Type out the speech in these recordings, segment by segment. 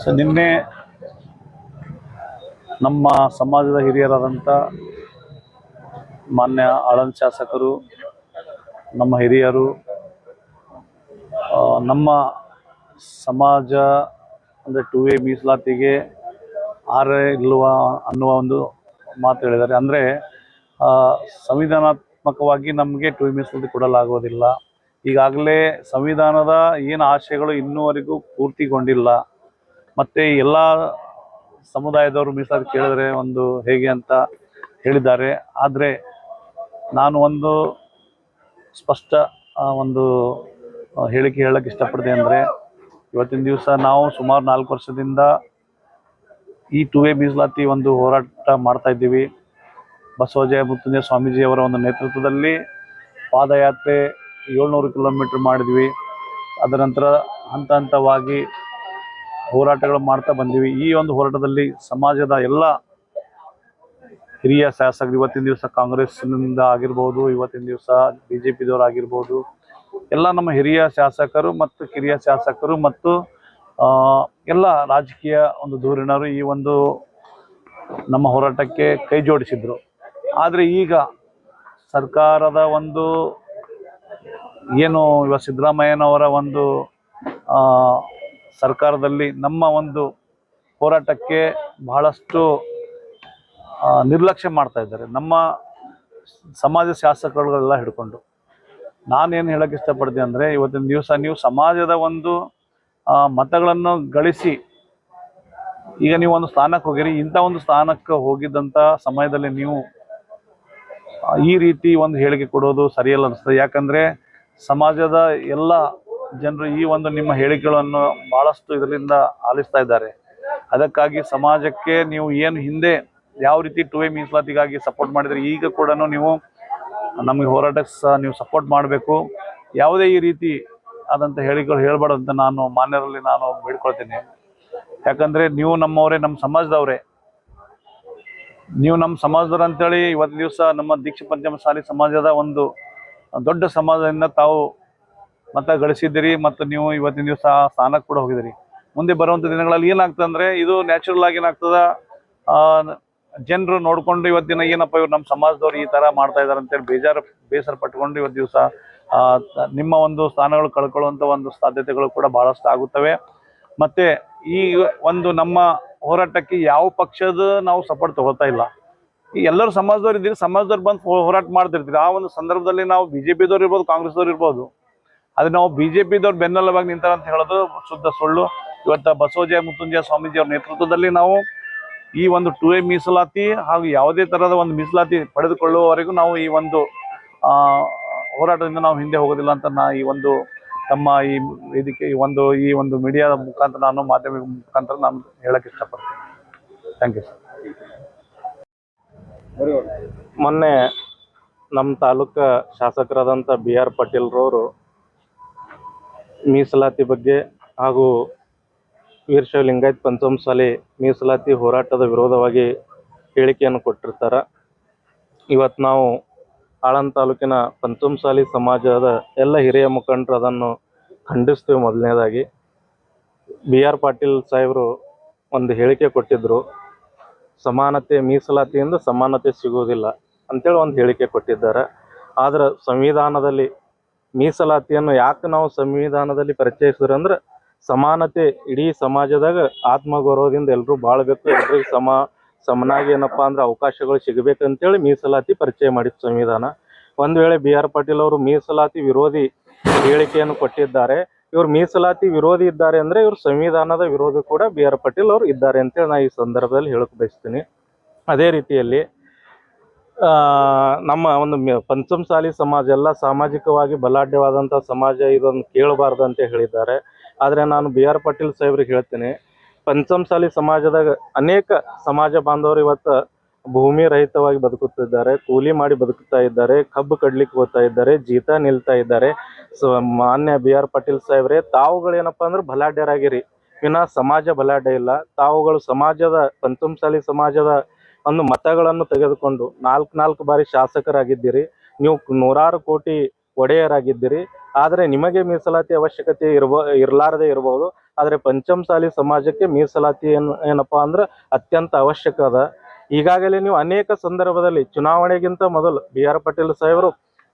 So ನಿನ್ನೆ ನಮ್ಮ ಸಮಾಜದ ಹಿರಿಯರಾದಂಥ ಮಾನ್ಯ ಆಳಂದ್ ಶಾಸಕರು, ನಮ್ಮ ಹಿರಿಯರು ನಮ್ಮ ಸಮಾಜ ಅಂದರೆ ಟು ಎ ಮೀಸಲಾತಿಗೆ ಆರೆ ಇಲ್ಲವ ಅನ್ನುವ ಒಂದು ಮಾತು ಹೇಳಿದ್ದಾರೆ. ಅಂದರೆ ಸಂವಿಧಾನಾತ್ಮಕವಾಗಿ ನಮಗೆ ಟು ಎ ಮೀಸಲಾತಿ ಕೊಡಲಾಗೋದಿಲ್ಲ ಈಗಾಗಲೇ ಸಂವಿಧಾನದ ಏನು ಆಶಯಗಳು ಇನ್ನೂವರೆಗೂ ಪೂರ್ತಿಗೊಂಡಿಲ್ಲ. ಮತ್ತು ಎಲ್ಲ ಸಮುದಾಯದವರು ಮೀಸಲಾತಿ ಕೇಳಿದ್ರೆ ಒಂದು ಹೇಗೆ ಅಂತ ಹೇಳಿದ್ದಾರೆ. ಆದರೆ ನಾನು ಒಂದು ಸ್ಪಷ್ಟ ಒಂದು ಹೇಳಿಕೆ ಹೇಳಕ್ಕೆ ಇಷ್ಟಪಡ್ತೀನಿ ಅಂದರೆ ಇವತ್ತಿನ ದಿವಸ ನಾವು ಸುಮಾರು ನಾಲ್ಕು ವರ್ಷದಿಂದ ಈ ಟು ವೇ ಮೀಸಲಾತಿ ಒಂದು ಹೋರಾಟ ಮಾಡ್ತಾ ಇದ್ದೀವಿ. ಬಸವಜಯ ಮೃತ್ಯುಂಜಯ ಸ್ವಾಮೀಜಿಯವರ ಒಂದು ನೇತೃತ್ವದಲ್ಲಿ ಪಾದಯಾತ್ರೆ ಏಳ್ನೂರು ಕಿಲೋಮೀಟ್ರ್ ಮಾಡಿದ್ವಿ. ಅದರ ನಂತರ ಹಂತ ಹಂತವಾಗಿ ಹೋರಾಟಗಳು ಮಾಡ್ತಾ ಬಂದೀವಿ. ಈ ಒಂದು ಹೋರಾಟದಲ್ಲಿ ಸಮಾಜದ ಎಲ್ಲ ಹಿರಿಯ ಶಾಸಕರು, ಇವತ್ತಿನ ದಿವಸ ಕಾಂಗ್ರೆಸ್ನಿಂದ ಆಗಿರ್ಬೋದು, ಇವತ್ತಿನ ದಿವಸ ಬಿ ಜೆ ಪಿದವರು ಎಲ್ಲ ನಮ್ಮ ಹಿರಿಯ ಶಾಸಕರು ಮತ್ತು ಕಿರಿಯ ಶಾಸಕರು ಮತ್ತು ಎಲ್ಲ ರಾಜಕೀಯ ಒಂದು ಧೂರಿಣರು ಈ ಒಂದು ನಮ್ಮ ಹೋರಾಟಕ್ಕೆ ಕೈ ಜೋಡಿಸಿದ್ರು. ಆದರೆ ಈಗ ಸರ್ಕಾರದ ಒಂದು ಏನು ಇವ ಸಿದ್ದರಾಮಯ್ಯನವರ ಒಂದು ಸರ್ಕಾರದಲ್ಲಿ ನಮ್ಮ ಒಂದು ಹೋರಾಟಕ್ಕೆ ಬಹಳಷ್ಟು ನಿರ್ಲಕ್ಷ್ಯ ಮಾಡ್ತಾ ಇದ್ದಾರೆ. ನಮ್ಮ ಸಮಾಜ ಶಾಸಕರುಗಳೆಲ್ಲ ಹಿಡ್ಕೊಂಡು. ನಾನೇನು ಹೇಳಕ್ಕೆ ಇಷ್ಟಪಡ್ತೀನಿ ಅಂದರೆ, ಇವತ್ತಿನ ದಿವಸ ನೀವು ಸಮಾಜದ ಒಂದು ಮತಗಳನ್ನು ಗಳಿಸಿ, ಈಗ ನೀವು ಒಂದು ಸ್ಥಾನಕ್ಕೆ ಹೋಗಿರಿ, ಇಂಥ ಒಂದು ಸ್ಥಾನಕ್ಕೆ ಹೋಗಿದ್ದಂಥ ಸಮಯದಲ್ಲಿ ನೀವು ಈ ರೀತಿ ಒಂದು ಹೇಳಿಕೆ ಕೊಡೋದು ಸರಿಯಲ್ಲ ಅನಿಸ್ತದೆ ಯಾಕಂದರೆ ಸಮಾಜದ ಎಲ್ಲ ಜನರು ಈ ಒಂದು ನಿಮ್ಮ ಹೇಳಿಕೆಗಳನ್ನು ಭಾಳಷ್ಟು ಇದರಿಂದ ಆಲಿಸ್ತಾ ಇದ್ದಾರೆ. ಅದಕ್ಕಾಗಿ ಸಮಾಜಕ್ಕೆ ನೀವು ಏನು ಹಿಂದೆ ಯಾವ ರೀತಿ ಟು ಎ ಮೀಸಲಾತಿಗಾಗಿ ಸಪೋರ್ಟ್ ಮಾಡಿದರೆ, ಈಗ ಕೂಡ ನೀವು ನಮಗೆ ಹೋರಾಟಕ್ಕೆ ಸಹ ನೀವು ಸಪೋರ್ಟ್ ಮಾಡಬೇಕು. ಯಾವುದೇ ಈ ರೀತಿ ಆದಂಥ ಹೇಳಿಕೆಗಳು ಹೇಳಬಾರ್ದಂತ ನಾನು ಮಾನ್ಯರಲ್ಲಿ ನಾನು ಬೇಡ್ಕೊಳ್ತೀನಿ. ಯಾಕಂದರೆ ನೀವು ನಮ್ಮವರೇ, ನಮ್ಮ ಸಮಾಜದವರೇ. ನೀವು ನಮ್ಮ ಸಮಾಜದವ್ರು ಅಂತೇಳಿ ಇವತ್ತು ದಿವಸ ನಮ್ಮ ದೀಕ್ಷೆ ಪಂಚಮಸಾಲಿ ಸಮಾಜದ ಒಂದು ದೊಡ್ಡ ಸಮಾಜದಿಂದ ತಾವು ಮತ ಗಳಿಸಿದ್ದೀರಿ ಮತ್ತು ನೀವು ಇವತ್ತಿನ ದಿವಸ ಸ್ಥಾನಕ್ಕೆ ಕೂಡ ಹೋಗಿದ್ದೀರಿ. ಮುಂದೆ ಬರುವಂಥ ದಿನಗಳಲ್ಲಿ ಏನಾಗ್ತದೆ ಇದು ನ್ಯಾಚುರಲ್ ಆಗಿ ಏನಾಗ್ತದೆ? ಜನರು ನೋಡಿಕೊಂಡು ಇವತ್ತಿನ ಏನಪ್ಪ ಇವ್ರು ನಮ್ಮ ಸಮಾಜದವ್ರು ಈ ಥರ ಮಾಡ್ತಾ ಇದ್ದಾರೆ ಅಂತೇಳಿ ಬೇಜಾರು, ಬೇಸರ ಪಟ್ಕೊಂಡು ಇವತ್ತು ದಿವಸ ನಿಮ್ಮ ಒಂದು ಸ್ಥಾನಗಳು ಕಳ್ಕೊಳ್ಳುವಂಥ ಒಂದು ಸಾಧ್ಯತೆಗಳು ಕೂಡ ಬಹಳಷ್ಟು ಆಗುತ್ತವೆ. ಮತ್ತೆ ಈ ಒಂದು ನಮ್ಮ ಹೋರಾಟಕ್ಕೆ ಯಾವ ಪಕ್ಷದ ನಾವು ಸಪೋರ್ಟ್ ತಗೋತಾ ಇಲ್ಲ. ಈ ಎಲ್ಲರೂ ಸಮಾಜದವ್ರು ಇದ್ದೀರಿ, ಸಮಾಜದವ್ರು ಬಂದು ಹೋರಾಟ ಮಾಡ್ತಿರ್ತೀರಿ. ಆ ಒಂದು ಸಂದರ್ಭದಲ್ಲಿ ನಾವು ಬಿ ಜೆ ಪಿದವ್ರು ಇರ್ಬೋದು, ಕಾಂಗ್ರೆಸ್ದವ್ರು ಇರ್ಬೋದು. ಅದು ನಾವು ಬಿ ಜೆ ಪಿದವ್ರು ಬೆನ್ನೆಲುಬಾಗಿ ನಿಂತಾರ ಅಂತ ಹೇಳೋದು ಶುದ್ಧ ಸುಳ್ಳು. ಇವತ್ತು ಬಸವಜಯ ಮುತ್ತುಂಜಯ ಸ್ವಾಮೀಜಿ ಅವ್ರ ನೇತೃತ್ವದಲ್ಲಿ ನಾವು ಈ ಒಂದು ಟು ಎ ಮೀಸಲಾತಿ ಹಾಗೂ ಯಾವುದೇ ತರಹದ ಒಂದು ಮೀಸಲಾತಿ ಪಡೆದುಕೊಳ್ಳುವವರೆಗೂ ನಾವು ಈ ಒಂದು ಹೋರಾಟದಿಂದ ನಾವು ಹಿಂದೆ ಹೋಗೋದಿಲ್ಲ ಅಂತ ನಾ ಈ ಒಂದು ತಮ್ಮ ಈ ವೇದಿಕೆ, ಈ ಒಂದು ಈ ಒಂದು ಮೀಡಿಯಾದ ಮುಖಾಂತರ ನಾನು ಮಾಧ್ಯಮ ಮುಖಾಂತರ ನಾನು ಹೇಳಕ್ಕೆ ಇಷ್ಟಪಡ್ತೀನಿ. ಥ್ಯಾಂಕ್ ಯು ಸರ್ ಮೊನ್ನೆ ನಮ್ಮ ತಾಲೂಕ ಶಾಸಕರಾದಂಥ ಬಿ ಆರ್ ಪಾಟೀಲ್ರವರು ಮೀಸಲಾತಿ ಬಗ್ಗೆ ಹಾಗೂ ವೀರಶೈವ ಲಿಂಗಾಯತ್ ಪಂಚಮಸಾಲಿ ಮೀಸಲಾತಿ ಹೋರಾಟದ ವಿರೋಧವಾಗಿ ಹೇಳಿಕೆಯನ್ನು ಕೊಟ್ಟಿರ್ತಾರೆ. ಇವತ್ತು ನಾವು ಆಳಂದ ತಾಲೂಕಿನ ಪಂಚಮಸಾಲಿ ಸಮಾಜದ ಎಲ್ಲ ಹಿರಿಯ ಮುಖಂಡರು ಅದನ್ನು ಖಂಡಿಸ್ತೀವಿ ಮೊದಲನೇದಾಗಿ. ಬಿ ಆರ್ ಪಾಟೀಲ್ ಸಾಹೇಬರು ಒಂದು ಹೇಳಿಕೆ ಕೊಟ್ಟಿದ್ದರು ಸಮಾನತೆ ಮೀಸಲಾತಿಯಿಂದ ಸಮಾನತೆ ಸಿಗುವುದಿಲ್ಲ ಅಂತೇಳಿ ಒಂದು ಹೇಳಿಕೆ ಕೊಟ್ಟಿದ್ದಾರೆ. ಆದ್ರೆ ಸಂವಿಧಾನದಲ್ಲಿ ಮೀಸಲಾತಿಯನ್ನು ಯಾಕೆ ನಾವು ಸಂವಿಧಾನದಲ್ಲಿ ಪರಿಚಯಿಸಿದ್ರೆ ಅಂದ್ರೆ ಸಮಾನತೆ ಇಡೀ ಸಮಾಜದಾಗ ಆತ್ಮಗೌರವದಿಂದ ಎಲ್ಲರೂ ಬಾಳ್ಬೇಕು, ಎಲ್ರಿಗೂ ಸಮ, ಸಮನಾಗಿ ಏನಪ್ಪಾ ಅಂದ್ರೆ ಅವಕಾಶಗಳು ಸಿಗಬೇಕಂತೇಳಿ ಮೀಸಲಾತಿ ಪರಿಚಯ ಮಾಡಿತ್ತು ಸಂವಿಧಾನ. ಒಂದು ವೇಳೆ ಬಿ ಆರ್ ಪಾಟೀಲ್ ಅವರು ಮೀಸಲಾತಿ ವಿರೋಧಿ ಹೇಳಿಕೆಯನ್ನು ಕೊಟ್ಟಿದ್ದಾರೆ ಇವರು ಮೀಸಲಾತಿ ವಿರೋಧಿ ಇದ್ದಾರೆ ಅಂದ್ರೆ ಇವರು ಸಂವಿಧಾನದ ವಿರೋಧಿ ಕೂಡ ಬಿ ಆರ್ ಪಾಟೀಲ್ ಅವರು ಇದ್ದಾರೆ ಅಂತೇಳಿ ನಾ ಈ ಸಂದರ್ಭದಲ್ಲಿ ಹೇಳಕ್ ಬಯಸ್ತೀನಿ. ಅದೇ ರೀತಿಯಲ್ಲಿ ನಮ್ಮ ಒಂದು ಪಂಚಮಸಾಲಿ ಸಮಾಜ ಎಲ್ಲ ಸಾಮಾಜಿಕವಾಗಿ ಬಲಾಢ್ಯವಾದಂಥ ಸಮಾಜ ಇದನ್ನು ಕೇಳಬಾರ್ದು ಅಂತ ಹೇಳಿದ್ದಾರೆ. ಆದರೆ ನಾನು ಬಿ ಆರ್ ಪಾಟೀಲ್ ಸಾಹೇಬ್ರಿಗೆ ಹೇಳ್ತೀನಿ, ಪಂಚಮಸಾಲಿ ಸಮಾಜದಾಗ ಅನೇಕ ಸಮಾಜ ಬಾಂಧವರು ಇವತ್ತು ಭೂಮಿ ರಹಿತವಾಗಿ ಬದುಕುತ್ತಿದ್ದಾರೆ, ಕೂಲಿ ಮಾಡಿ ಬದುಕುತ್ತಾ ಇದ್ದಾರೆ, ಕಬ್ಬು ಕಡ್ಲಿಕ್ಕೆ ಹೋಗ್ತಾ ಇದ್ದಾರೆ, ಜೀತ ನಿಲ್ತಾ ಇದ್ದಾರೆ. ಸೊ, ಮಾನ್ಯ ಬಿ ಆರ್ ಪಾಟೀಲ್ ಸಾಹೇಬ್ರೆ ತಾವುಗಳೇನಪ್ಪ ಅಂದ್ರೆ ಬಲಾಢ್ಯರಾಗಿರಿ. ವಿನ ಸಮಾಜ ಬಲಾಢ್ಯ ಇಲ್ಲ. ತಾವುಗಳು ಸಮಾಜದ ಪಂಚಮಸಾಲಿ ಸಮಾಜದ ಒಂದು ಮತಗಳನ್ನು ತೆಗೆದುಕೊಂಡು ನಾಲ್ಕು ನಾಲ್ಕು ಬಾರಿ ಶಾಸಕರಾಗಿದ್ದೀರಿ. ನೀವು ನೂರಾರು ಕೋಟಿ ಒಡೆಯರಾಗಿದ್ದೀರಿ. ಆದರೆ ನಿಮಗೆ ಮೀಸಲಾತಿ ಅವಶ್ಯಕತೆ ಇರ್ಬ, ಇರಲಾರದೆ ಇರಬಹುದು ಆದರೆ ಪಂಚಮಸಾಲಿ ಸಮಾಜಕ್ಕೆ ಮೀಸಲಾತಿ ಏನು, ಏನಪ್ಪಾ ಅಂದ್ರೆ ಅತ್ಯಂತ ಅವಶ್ಯಕ ಅದ ಈಗಾಗಲೇ ನೀವು ಅನೇಕ ಸಂದರ್ಭದಲ್ಲಿ ಚುನಾವಣೆಗಿಂತ ಮೊದಲು ಬಿ ಆರ್ ಪಾಟೀಲ್ ಸಾಹೇಬರು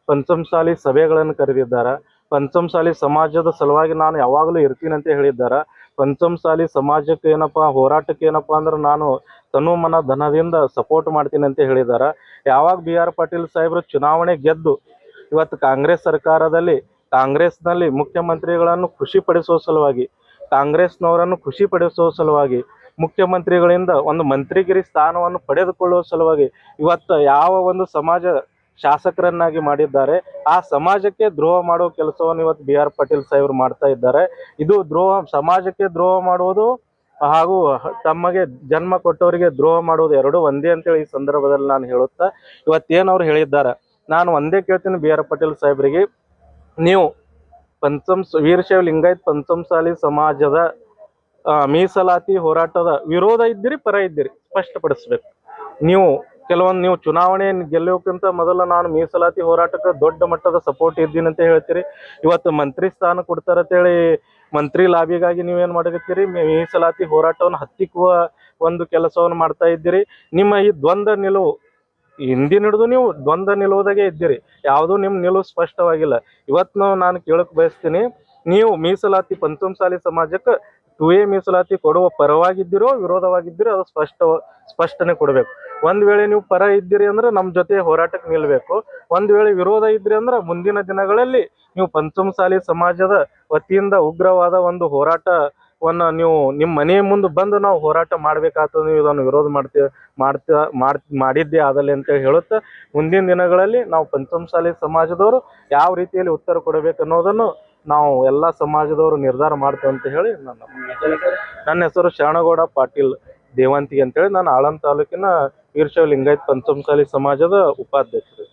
ಪಂಚಮಸಾಲಿ ಸಭೆಗಳನ್ನು ಕರೆದಿದ್ದಾರೆ. ಪಂಚಮಸಾಲಿ ಸಮಾಜದ ಸಲುವಾಗಿ ನಾನು ಯಾವಾಗಲೂ ಇರ್ತೀನಿ ಅಂತ ಹೇಳಿದ್ದಾರೆ. ಪಂಚಮಸಾಲಿ ಸಮಾಜಕ್ಕೆ ಏನಪ್ಪ, ಹೋರಾಟಕ್ಕೆ ಏನಪ್ಪ ಅಂದ್ರೆ ನಾನು ತನು ಮನ ಧನದಿಂದ ಸಪೋರ್ಟ್ ಮಾಡ್ತೀನಿ ಅಂತ ಹೇಳಿದ್ದಾರೆ. ಯಾವಾಗ ಬಿ ಆರ್ ಪಾಟೀಲ್ ಸಾಹೇಬರು ಚುನಾವಣೆ ಗೆದ್ದು ಇವತ್ತು ಕಾಂಗ್ರೆಸ್ ಸರ್ಕಾರದಲ್ಲಿ, ಕಾಂಗ್ರೆಸ್ನಲ್ಲಿ ಮುಖ್ಯಮಂತ್ರಿಗಳನ್ನು ಖುಷಿಪಡಿಸುವ ಸಲುವಾಗಿ, ಕಾಂಗ್ರೆಸ್ನವರನ್ನು ಖುಷಿಪಡಿಸುವ ಸಲುವಾಗಿ ಮುಖ್ಯಮಂತ್ರಿಗಳಿಂದ ಒಂದು ಮಂತ್ರಿಗಿರಿ ಸ್ಥಾನವನ್ನು ಪಡೆದುಕೊಳ್ಳುವ ಸಲುವಾಗಿ ಇವತ್ತು ಯಾವ ಒಂದು ಸಮಾಜ ಶಾಸಕರನ್ನಾಗಿ ಮಾಡಿದ್ದಾರೆ, ಆ ಸಮಾಜಕ್ಕೆ ದ್ರೋಹ ಮಾಡುವ ಕೆಲಸವನ್ನು ಇವತ್ತು ಬಿ ಆರ್ ಪಾಟೀಲ್ ಸಾಹೇಬರು ಮಾಡ್ತಾ ಇದ್ದಾರೆ. ಇದು ದ್ರೋಹ, ಸಮಾಜಕ್ಕೆ ದ್ರೋಹ ಮಾಡುವುದು ಹಾಗೂ ತಮಗೆ ಜನ್ಮ ಕೊಟ್ಟವರಿಗೆ ದ್ರೋಹ ಮಾಡುವುದು ಎರಡು ಒಂದೇ ಅಂತೇಳಿ ಈ ಸಂದರ್ಭದಲ್ಲಿ ನಾನು ಹೇಳುತ್ತಾ, ಇವತ್ತೇನು ಅವ್ರು ಹೇಳಿದ್ದಾರೆ, ನಾನು ಒಂದೇ ಕೇಳ್ತೀನಿ ಬಿ ಆರ್ ಪಾಟೀಲ್ ಸಾಹೇಬರಿಗೆ, ನೀವು ಪಂಚಮ್ ವೀರಶೈವ ಲಿಂಗಾಯತ್ ಪಂಚಮಸಾಲಿ ಸಮಾಜದ ಮೀಸಲಾತಿ ಹೋರಾಟದ ವಿರೋಧ ಇದ್ದೀರಿ, ಪರ ಇದ್ದೀರಿ? ಸ್ಪಷ್ಟಪಡಿಸ್ಬೇಕು. ನೀವು, ಕೆಲವೊಂದು ನೀವು ಚುನಾವಣೆ ಗೆಲ್ಲೋಕ್ಕಿಂತ ಮೊದಲು ನಾನು ಮೀಸಲಾತಿ ಹೋರಾಟಕ್ಕೆ ದೊಡ್ಡ ಮಟ್ಟದ ಸಪೋರ್ಟ್ ಇದ್ದೀನಿ ಅಂತ ಹೇಳ್ತೀರಿ. ಇವತ್ತು ಮಂತ್ರಿ ಸ್ಥಾನ ಕೊಡ್ತಾರಂತೇಳಿ ಮಂತ್ರಿ ಲಾಭಿಗಾಗಿ ನೀವೇನು ಮಾಡಕತ್ತೀರಿ ಮೀಸಲಾತಿ ಹೋರಾಟವನ್ನು ಹತ್ತಿಕ್ಕುವ ಒಂದು ಕೆಲಸವನ್ನು ಮಾಡ್ತಾ ಇದ್ದೀರಿ. ನಿಮ್ಮ ಈ ದ್ವಂದ್ವ ನಿಲುವು, ಹಿಂದಿನ ಹಿಡಿದು ನೀವು ದ್ವಂದ್ವ ನಿಲುವುದಾಗೆ ಇದ್ದೀರಿ. ಯಾವುದೂ ನಿಮ್ಮ ನಿಲುವು ಸ್ಪಷ್ಟವಾಗಿಲ್ಲ. ಇವತ್ತು ನಾನು ಕೇಳಕ್ಕೆ ಬಯಸ್ತೀನಿ, ನೀವು ಮೀಸಲಾತಿ ಪಂಚಮಸಾಲಿ ಸಮಾಜಕ್ಕೆ ಟು ಎ ಮೀಸಲಾತಿ ಕೊಡುವ ಪರವಾಗಿದ್ದೀರೋ, ವಿರೋಧವಾಗಿದ್ದೀರೋ, ಅದು ಸ್ಪಷ್ಟ, ಸ್ಪಷ್ಟನೆ ಕೊಡಬೇಕು. ಒಂದ್ ವೇಳೆ ನೀವು ಪರ ಇದ್ದೀರಿ ಅಂದ್ರೆ ನಮ್ಮ ಜೊತೆ ಹೋರಾಟಕ್ಕೆ ನಿಲ್ಬೇಕು. ಒಂದ್ ವೇಳೆ ವಿರೋಧ ಇದ್ರಿ ಅಂದ್ರೆ ಮುಂದಿನ ದಿನಗಳಲ್ಲಿ ನೀವು ಪಂಚಮಸಾಲಿ ಸಮಾಜದ ವತಿಯಿಂದ ಉಗ್ರವಾದ ಒಂದು ಹೋರಾಟವನ್ನ ನೀವು ನಿಮ್ಮ ಮನೆಯ ಮುಂದೆ ಬಂದು ನಾವು ಹೋರಾಟ ಮಾಡ್ಬೇಕಾಗ್ತದೆ ನೀವು ಇದನ್ನು ವಿರೋಧ ಮಾಡ್ತೀವಿ ಮಾಡ್ತಾ ಮಾಡ್ ಮಾಡಿದ್ದೆ ಆದಲ್ಲಿ ಅಂತ ಹೇಳುತ್ತಾ, ಮುಂದಿನ ದಿನಗಳಲ್ಲಿ ನಾವು ಪಂಚಮಸಾಲಿ ಸಮಾಜದವರು ಯಾವ ರೀತಿಯಲ್ಲಿ ಉತ್ತರ ಕೊಡಬೇಕು ಅನ್ನೋದನ್ನು ನಾವು ಎಲ್ಲ ಸಮಾಜದವರು ನಿರ್ಧಾರ ಮಾಡ್ತೇವೆ ಅಂತ ಹೇಳಿ ನನ್ನ ನನ್ನ ಹೆಸರು ಶರಣಗೌಡ ಪಾಟೀಲ್ ದೇವಂತಿಗೆ ಅಂತೇಳಿ. ನಾನು ಆಳಂದ ತಾಲೂಕಿನ ವೀರಶೈವ ಲಿಂಗಾಯತ್ ಪಂಚಮಸಾಲಿ ಸಮಾಜದ ಉಪಾಧ್ಯಕ್ಷರು.